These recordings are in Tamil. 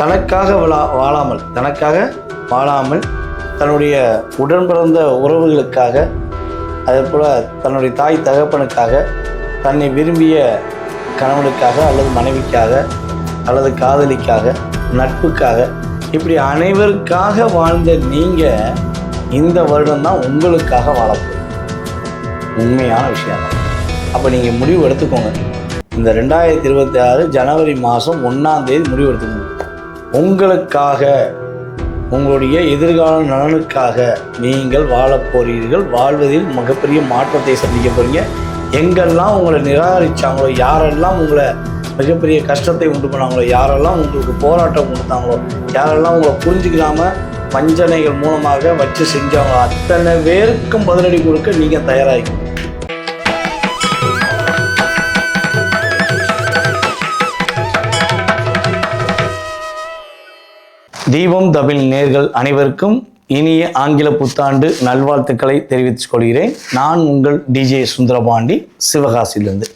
தனக்காக வாழா வாழாமல் தனக்காக வாழாமல் தன்னுடைய உடன் பிறந்த உறவுகளுக்காக அதே போல் தன்னுடைய தாய் தகப்பனுக்காக தன்னை விரும்பிய கணவனுக்காக அல்லது மனைவிக்காக அல்லது காதலிக்காக நட்புக்காக இப்படி அனைவருக்காக வாழ்ந்த நீங்கள் இந்த வருடம் தான் உங்களுக்காக வாழப்போகுது உண்மையான விஷயம் அப்போ நீங்கள் முடிவு எடுத்துக்கோங்க. இந்த ரெண்டாயிரத்தி இருபத்தி ஆறு ஜனவரி மாதம் ஒன்றாம் தேதி முடிவு எடுத்துக்கோங்க. உங்களுக்காக உங்களுடைய எதிர்கால நலனுக்காக நீங்கள் வாழப் போகிறீர்கள் வாழ்வதில் மிகப்பெரிய மாற்றத்தை சந்திக்க போறீங்க. எங்கெல்லாம் உங்களை நிராகரிச்சாங்களோ யாரெல்லாம் உங்களை மிகப்பெரிய கஷ்டத்தை உண்டு பண்ணாங்களோ யாரெல்லாம் உங்களுக்கு போராட்டம் கொடுத்தாங்களோ யாரெல்லாம் உங்களை புரிஞ்சுக்காம வஞ்சனைகள் மூலமாக வச்சு செஞ்சாங்களோ அத்தனை பேருக்கும் பதிலடி கொடுக்க நீங்கள் தயாராகிக்கணும் தீபம் தமிழ் நேர்கள் அனைவருக்கும் இனிய ஆங்கில புத்தாண்டு நல்வாழ்த்துக்களை தெரிவித்துக் கொள்கிறேன். நான் உங்கள் டிஜே சுந்தரபாண்டி சிவகாசியிலிருந்து.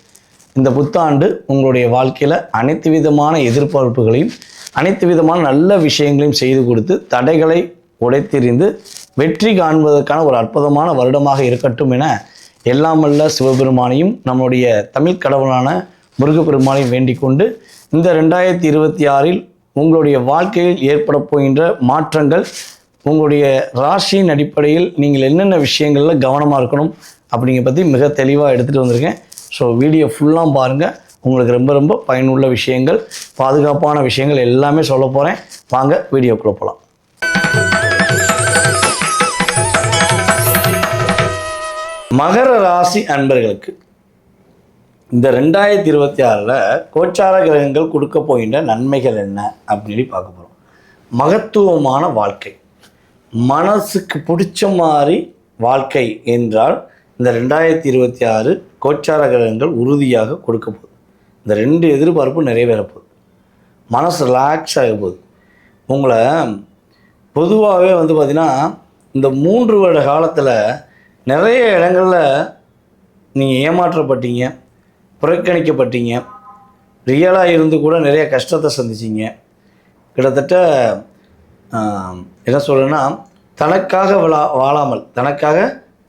இந்த புத்தாண்டு உங்களுடைய வாழ்க்கையில் அனைத்து விதமான எதிர்பார்ப்புகளையும் அனைத்து விதமான நல்ல விஷயங்களையும் செய்து கொடுத்து தடைகளை உடைத்தெறிந்து வெற்றி காண்பதற்கான ஒரு அற்புதமான வருடமாக இருக்கட்டும் என எல்லாமல்ல சிவபெருமானையும் நம்முடைய தமிழ் கடவுளான முருகப்பெருமானையும் வேண்டிக் கொண்டு இந்த ரெண்டாயிரத்தி இருபத்தி ஆறில் உங்களுடைய வாழ்க்கையில் ஏற்பட போகின்ற மாற்றங்கள் உங்களுடைய ராசியின் அடிப்படையில் நீங்கள் என்னென்ன விஷயங்களில் கவனமாக இருக்கணும் அப்படிங்கிற பற்றி மிக தெளிவாக எடுத்துகிட்டு வந்திருக்கேன். ஸோ வீடியோ ஃபுல்லாக பாருங்கள் உங்களுக்கு ரொம்ப ரொம்ப பயனுள்ள விஷயங்கள் பாதுகாப்பான விஷயங்கள் எல்லாமே சொல்ல போகிறேன் வாங்க வீடியோக்குள்ளே போகலாம் மகர ராசி அன்பர்களுக்கு இந்த ரெண்டாயிரத்தி இருபத்தி ஆறில் கோச்சார கிரகங்கள் கொடுக்க போகின்ற நன்மைகள் என்ன அப்படின்னு பார்க்க போகிறோம் மகத்துவமான வாழ்க்கை. மனசுக்கு பிடிச்ச மாதிரி வாழ்க்கை என்றால் இந்த ரெண்டாயிரத்தி இருபத்தி ஆறு கோச்சார கிரகங்கள் உறுதியாக கொடுக்க போகுது. இந்த ரெண்டு எதிர்பார்ப்பும் நிறைவேற போகுது. மனசு ரிலாக்ஸ் ஆக போகுது. உங்களை பொதுவாகவே வந்து பார்த்திங்கன்னா இந்த மூன்று வருட காலத்தில் நிறைய இடங்களில் நீங்கள் ஏமாற்றப்பட்டீங்க. புறக்கணிக்கப்பட்டீங்க. ரியலாக இருந்து கூட நிறைய கஷ்டத்தை சந்திச்சிங்க. கிட்டத்தட்ட என்ன சொல்கிறேன்னா தனக்காக வாழா வாழாமல் தனக்காக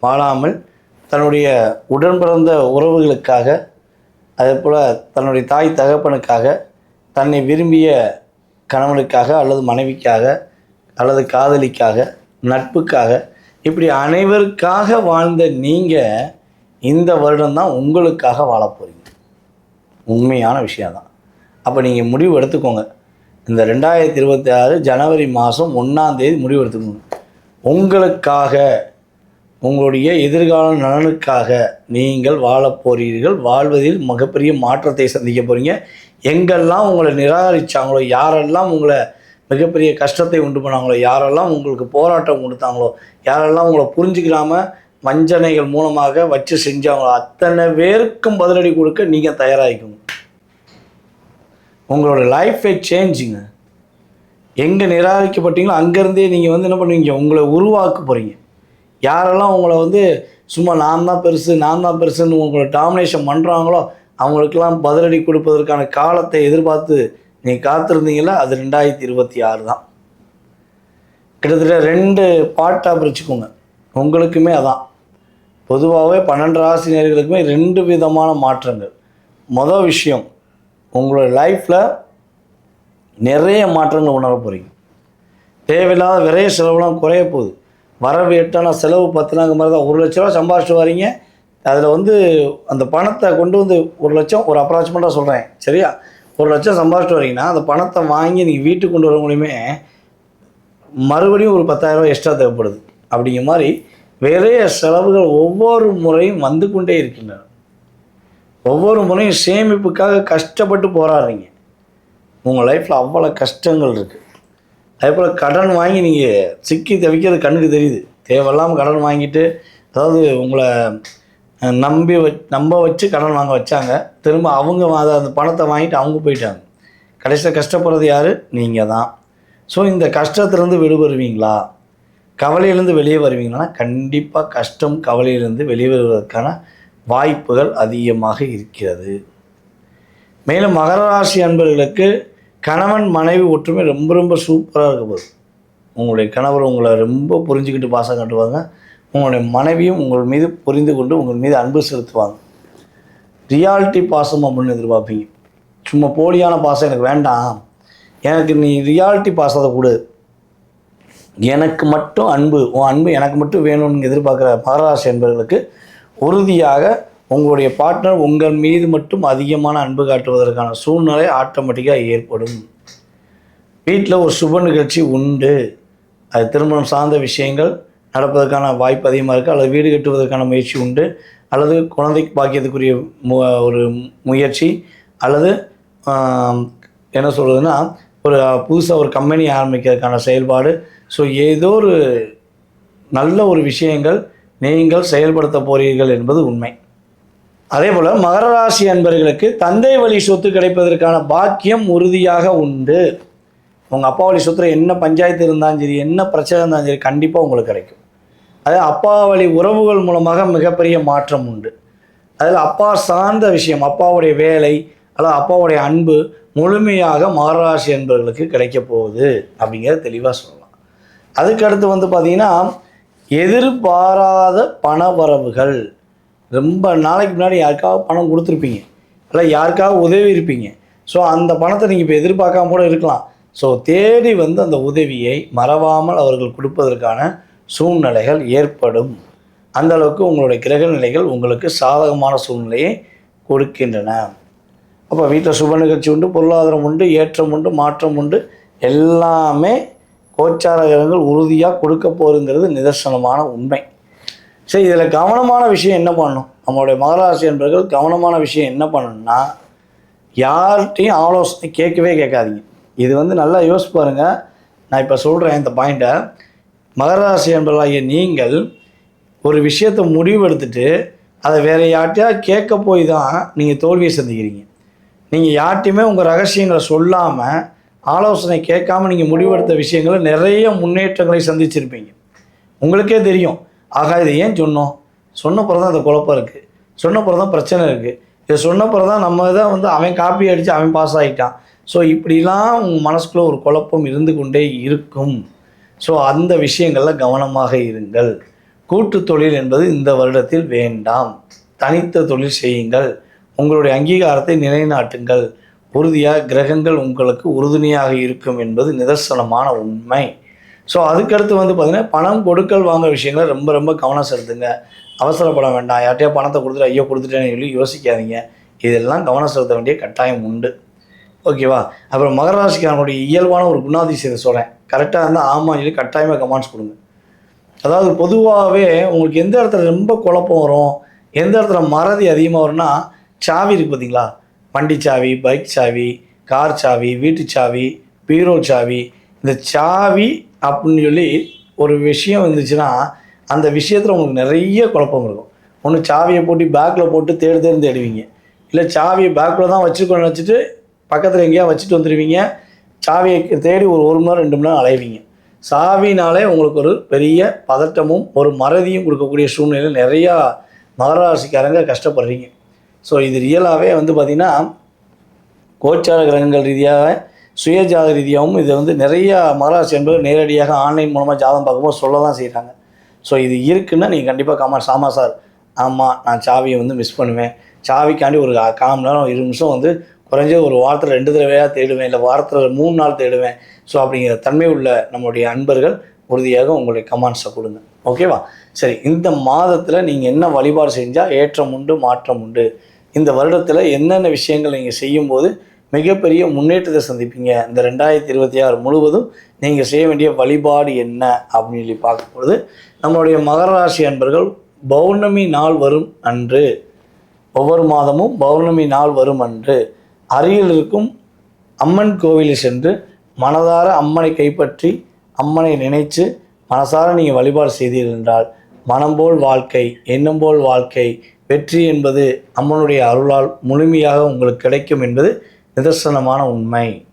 வாழாமல் தன்னுடைய உடன் பிறந்த உறவுகளுக்காக அதே போல் தன்னுடைய தாய் தகப்பனுக்காக தன்னை விரும்பிய கணவனுக்காக அல்லது மனைவிக்காக அல்லது காதலிக்காக நட்புக்காக இப்படி அனைவருக்காக வாழ்ந்த நீங்கள் இந்த வருடம் தான் உங்களுக்காக வாழப் போகிறீங்க உண்மையான விஷயம்தான் அப்போ நீங்கள் முடிவு எடுத்துக்கோங்க. இந்த ரெண்டாயிரத்தி இருபத்தி ஆறு ஜனவரி மாதம் ஒன்றாந்தேதி முடிவு எடுத்துக்கோங்க. உங்களுக்காக உங்களுடைய எதிர்கால நலனுக்காக நீங்கள் வாழப் போகிறீர்கள் வாழ்வதில் மிகப்பெரிய மாற்றத்தை சந்திக்க போகிறீங்க எங்கெல்லாம் உங்களை நிராகரிச்சாங்களோ யாரெல்லாம் உங்களை மிகப்பெரிய கஷ்டத்தை உண்டு பண்ணாங்களோ யாரெல்லாம் உங்களுக்கு போராட்டம் கொடுத்தாங்களோ யாரெல்லாம் உங்களை புரிஞ்சுக்கிறாம வஞ்சனைகள் மூலமாக வச்சு செஞ்சவங்க அத்தனை பேருக்கும் பதிலடி கொடுக்க நீங்கள் தயாராகிக்கணும். உங்களோட லைஃபை சேஞ்சுங்க எங்கே நிராகரிக்கப்பட்டீங்களோ அங்கேருந்தே நீங்கள் வந்து என்ன பண்ணுவீங்க? உங்களை உருவாக்க போகிறீங்க யாரெல்லாம் உங்களை வந்து சும்மா நான் தான் பெருசு நான் தான் பெருசுன்னு உங்களை டாமினேஷன் பண்ணுறாங்களோ அவங்களுக்கெல்லாம் பதிலடி கொடுப்பதற்கான காலத்தை எதிர்பார்த்து நீங்கள் காத்திருந்தீங்களா அது ரெண்டாயிரத்தி இருபத்தி ஆறு தான். கிட்டத்தட்ட ரெண்டு பாட்டாக பிரிச்சுக்கோங்க. உங்களுக்குமே அதான். பொதுவாகவே பன்னெண்டு ராசினியர்களுக்குமே ரெண்டு விதமான மாற்றங்கள். மொதல் விஷயம் உங்களோட லைஃப்பில் நிறைய மாற்றங்கள் உணர போகிறீங்க தேவையில்லாத விரைய செலவுலாம் குறைய போகுது. வரவு எட்டானா செலவு பத்துனாங்க மாதிரி தான் ஒரு லட்ச ரூபா சம்பாரிச்சிட்டு வரீங்க. அதில் வந்து அந்த பணத்தை கொண்டு வந்து ஒரு லட்சம் ஒரு அப்ராச்மெண்ட்டாக சொல்கிறேன் சரியா? ஒரு லட்சம் சம்பாரிச்சிட்டு வரீங்கன்னா அந்த பணத்தை வாங்கி நீங்கள் வீட்டுக்கு கொண்டு வர மூலியமே மறுபடியும் ஒரு பத்தாயிரரூபா எக்ஸ்ட்ரா தேவைப்படுது. அப்படிங்கிற மாதிரி நிறைய செலவுகள் ஒவ்வொரு முறையும் வந்து கொண்டே இருக்கின்றன. ஒவ்வொரு முறையும் சேமிப்புக்காக கஷ்டப்பட்டு போராடுறீங்க. உங்கள் லைஃப்பில் அவ்வளோ கஷ்டங்கள் இருக்குது அதே போல் கடன் வாங்கி நீங்கள் சிக்கி தவிக்கிறது கண்ணுக்கு தெரியுது. தேவையில்லாமல் கடன் வாங்கிட்டு அதாவது உங்களை நம்பி வ நம்ப வச்சு கடன் வாங்க வச்சாங்க. திரும்ப அவங்க அதை அந்த பணத்தை வாங்கிட்டு அவங்க போயிட்டாங்க. கடைசியில் கஷ்டப்படுறது யார்? நீங்கள் தான் ஸோ இந்த கஷ்டத்துலேருந்து விடுபடுவீங்களா? கவலையிலேருந்து வெளியே வருவீங்கன்னா கண்டிப்பாக கஷ்டம் கவலையிலேருந்து வெளியே வருவதற்கான வாய்ப்புகள் அதிகமாக இருக்கிறது. மேலும் மகர ராசி அன்பர்களுக்கு கணவன் மனைவி ஒற்றுமை ரொம்ப ரொம்ப சூப்பராக இருக்க போகுது. உங்களுடைய கணவர் உங்களை ரொம்ப புரிஞ்சுக்கிட்டு பாசம் காட்டுவாங்க உங்களுடைய மனைவியும் உங்கள் மீது புரிந்து கொண்டு உங்கள் மீது அன்பு செலுத்துவாங்க. ரியாலிட்டி பாசம் அப்படின்னு எதிர்பார்ப்பீங்க. சும்மா போலியான பாசம் எனக்கு வேண்டாம். எனக்கு நீ ரியாலிட்டி பாசத்தை கொடு. எனக்கு மட்டும் அன்பு உன் அன்பு எனக்கு மட்டும் வேணும்னு எதிர்பார்க்குற மகராசி என்பவர்களுக்கு உறுதியாக உங்களுடைய பார்ட்னர் உங்கள் மீது மட்டும் அதிகமான அன்பு காட்டுவதற்கான சூழ்நிலை ஆட்டோமேட்டிக்காக ஏற்படும். வீட்டில் ஒரு சுப நிகழ்ச்சி உண்டு. அது திருமணம் சார்ந்த விஷயங்கள் நடப்பதற்கான வாய்ப்பு அதிகமாக இருக்குது அல்லது வீடு கட்டுவதற்கான முயற்சி உண்டு. அல்லது குழந்தைக்கு பாக்கியத்துக்குரிய மு ஒரு முயற்சி. அல்லது என்ன சொல்கிறதுனா ஒரு புதுசாக ஒரு கம்பெனி ஆரம்பிக்கிறதுக்கான செயல்பாடு. ஸோ ஏதோ ஒரு நல்ல ஒரு விஷயங்கள் நீங்கள் செயல்படுத்த போகிறீர்கள் என்பது உண்மை. அதே போல் மகர ராசி அன்பர்களுக்கு தந்தை வழி சொத்து கிடைப்பதற்கான பாக்கியம் உறுதியாக உண்டு. உங்கள் அப்பா வழி சொத்துல என்ன பஞ்சாயத்து இருந்தாலும் சரி என்ன பிரச்சனை இருந்தாலும் சரி கண்டிப்பாக உங்களுக்கு கிடைக்கும். அதே அப்பா வழி உறவுகள் மூலமாக மிகப்பெரிய மாற்றம் உண்டு. அதில் அப்பா சார்ந்த விஷயம் அப்பாவுடைய வேலை அல்லது அப்பாவுடைய அன்பு முழுமையாக மகராசி என்பவர்களுக்கு கிடைக்க போகுது அப்படிங்கிறத தெளிவாக சொல்லலாம். அதுக்கு அடுத்து வந்து பார்த்தீங்கன்னா எதிர்பாராத பண வரவுகள் ரொம்ப நாளைக்கு முன்னாடி யாருக்காவது பணம் கொடுத்துருப்பீங்க. இல்லை யாருக்காவது உதவி இருப்பீங்க. ஸோ அந்த பணத்தை நீங்கள் இப்போ எதிர்பார்க்காம கூட இருக்கலாம். ஸோ தேடி வந்து அந்த உதவியை மறவாமல் அவர்கள் கொடுப்பதற்கான சூழ்நிலைகள் ஏற்படும். அந்த அளவுக்கு உங்களுடைய கிரக நிலைகள் உங்களுக்கு சாதகமான சூழ்நிலையை கொடுக்கின்றன. அப்போ வீட்டில் சுப நிகழ்ச்சி உண்டு பொருளாதாரம் உண்டு ஏற்றம் உண்டு மாற்றம் உண்டு. எல்லாமே கோச்சார கிரகங்கள் உறுதியாக கொடுக்க போகுதுங்கிறது நிதர்சனமான உண்மை. சரி இதில் கவனமான விஷயம் என்ன பண்ணணும்? நம்மளுடைய மகராசி என்பர்கள் கவனமான விஷயம் என்ன பண்ணணும்னா யார்கிட்டையும் ஆலோசனை கேட்கவே கேட்காதீங்க. இது வந்து நல்லா யோசிச்சு பாருங்கள் நான் இப்போ சொல்கிறேன் இந்த பாயிண்ட்டை மகராசி என்பதாகிய நீங்கள் ஒரு விஷயத்தை முடிவெடுத்துட்டு அதை வேறு யார்கிட்டயா கேட்க போய் தான் நீங்கள் தோல்வியை சந்திக்கிறீங்க. நீங்கள் யார்ட்டையுமே உங்கள் ரகசியங்களை சொல்லாமல் ஆலோசனை கேட்காம நீங்கள் முடிவெடுத்த விஷயங்களில் நிறைய முன்னேற்றங்களை சந்திச்சிருப்பீங்க. உங்களுக்கே தெரியும். ஆகா இதை ஏன் சொன்னோம்? சொன்ன பிறகு தான் அந்த குழப்பம் இருக்குது சொன்ன பிறகு தான் பிரச்சனை இருக்குது இதை சொன்ன பிறகு தான் நம்ம தான் வந்து அவன் காப்பி அடித்து அவன் பாஸ் ஆகிட்டான் ஸோ இப்படிலாம் உங்கள் மனசுக்குள்ளே ஒரு குழப்பம் இருந்து கொண்டே இருக்கும். ஸோ அந்த விஷயங்களில் கவனமாக இருங்கள். கூட்டு தொழில் என்பது இந்த வருடத்தில் வேண்டாம். தனித்த தொழில் செய்யுங்கள். உங்களுடைய அங்கீகாரத்தை நிலைநாட்டுங்கள். உறுதியாக கிரகங்கள் உங்களுக்கு உறுதுணையாக இருக்கும் என்பது நிதர்சனமான உண்மை. ஸோ அதுக்கடுத்து வந்து பார்த்திங்கன்னா பணம் கொடுக்கல் வாங்க விஷயங்களை ரொம்ப ரொம்ப கவனம் செலுத்துங்க. அவசரப்பட வேண்டாம். யார்ட்டையா பணத்தை கொடுத்துட்டு ஐயோ கொடுத்துட்டேன்னு சொல்லி யோசிக்காதீங்க. இதெல்லாம் கவனம் செலுத்த வேண்டிய கட்டாயம் உண்டு. ஓகேவா? அப்புறம் மகராசிக்காரனுடைய இயல்பான ஒரு குணாதிசயத்தை சொல்கிறேன் கரெக்டாக இருந்தால் ஆமாம் சொல்லி கட்டாயமாக கமெண்ட்ஸ் கொடுங்க. அதாவது பொதுவாகவே உங்களுக்கு எந்த இடத்துல ரொம்ப குழப்பம் வரும் எந்த இடத்துல மறதி அதிகமாக வரும்னா சாவி இருக்குது பார்த்தீங்களா வண்டி சாவி பைக் சாவி கார் சாவி வீட்டு சாவி பீரோ சாவி. இந்த சாவி அப்படின்னு சொல்லி ஒரு விஷயம் இருந்துச்சுன்னா அந்த விஷயத்தில் உங்களுக்கு நிறைய குழப்பம் இருக்கும். ஒன்று சாவியை போட்டு பேக்கில் போட்டு தேடி தேடி தேடுவீங்க. இல்லை சாவியை பேக்கில் தான் வச்சுக்கொண்டு வச்சுட்டு பக்கத்தில் எங்கேயா வச்சுட்டு வந்துடுவீங்க சாவியை தேடி ஒரு ஒரு மணி நேரம் ரெண்டு மணி நேரம் அலைவீங்க. சாவினாலே உங்களுக்கு ஒரு பெரிய பதட்டமும் ஒரு மறதியும் கொடுக்கக்கூடிய சூழ்நிலையில் நிறையா மகராசிக்காரங்க கஷ்டப்படுறீங்க. ஸோ இது ரியலாகவே வந்து பார்த்திங்கன்னா கோச்சார கிரகங்கள் ரீதியாக சுயஜாத ரீதியாகவும் இதை வந்து நிறையா மகராசி என்பது நேரடியாக ஆன்லைன் மூலமாக ஜாதம் பார்க்கும்போது சொல்ல தான் செய்கிறாங்க ஸோ இது இருக்குன்னா நீங்கள் கண்டிப்பாக கமெண்ட்ஸ் ஆமாம் சார். ஆமாம் நான் சாவியை வந்து மிஸ் பண்ணுவேன். சாவிக்காண்டி ஒரு கால் மணி நேரம் இரு நிமிஷம் வந்து குறைஞ்சது ஒரு வாரத்தில் ரெண்டு தடவையாக தேடுவேன். இல்லை வாரத்தில் மூணு நாள் தேடுவேன். ஸோ அப்படிங்கிற தன்மை உள்ள நம்மளுடைய அன்பர்கள் உறுதியாக உங்களுடைய கமெண்ட்ஸை கொடுங்க. ஓகேவா சரி இந்த மாதத்தில் நீங்கள் என்ன வழிபாடு செஞ்சால் ஏற்றம் உண்டு மாற்றம் உண்டு? இந்த வருடத்தில் என்னென்ன விஷயங்கள் நீங்கள் செய்யும்போது மிகப்பெரிய முன்னேற்றத்தை சந்திப்பீங்க? இந்த ரெண்டாயிரத்தி இருபத்தி ஆறு முழுவதும் நீங்கள் செய்ய வேண்டிய வழிபாடு என்ன? அப்படின்னு சொல்லி பார்க்கும்பொழுது நம்மளுடைய மகர ராசி அன்பர்கள் பௌர்ணமி நாள் வரும் அன்று. ஒவ்வொரு மாதமும் பௌர்ணமி நாள் வரும் அன்று. அருகில் இருக்கும் அம்மன் கோவிலில் சென்று மனதார அம்மனை கைப்பற்றி அம்மனை நினைத்து மனசார நீங்கள் வழிபாடு செய்தீர்கள் என்றால் மனம் போல் வாழ்க்கை எண்ணம் போல் வாழ்க்கை வெற்றி என்பது அம்மனுடைய அருளால் முழுமையாக உங்களுக்கு கிடைக்கும் என்பது நிதர்சனமான உண்மை.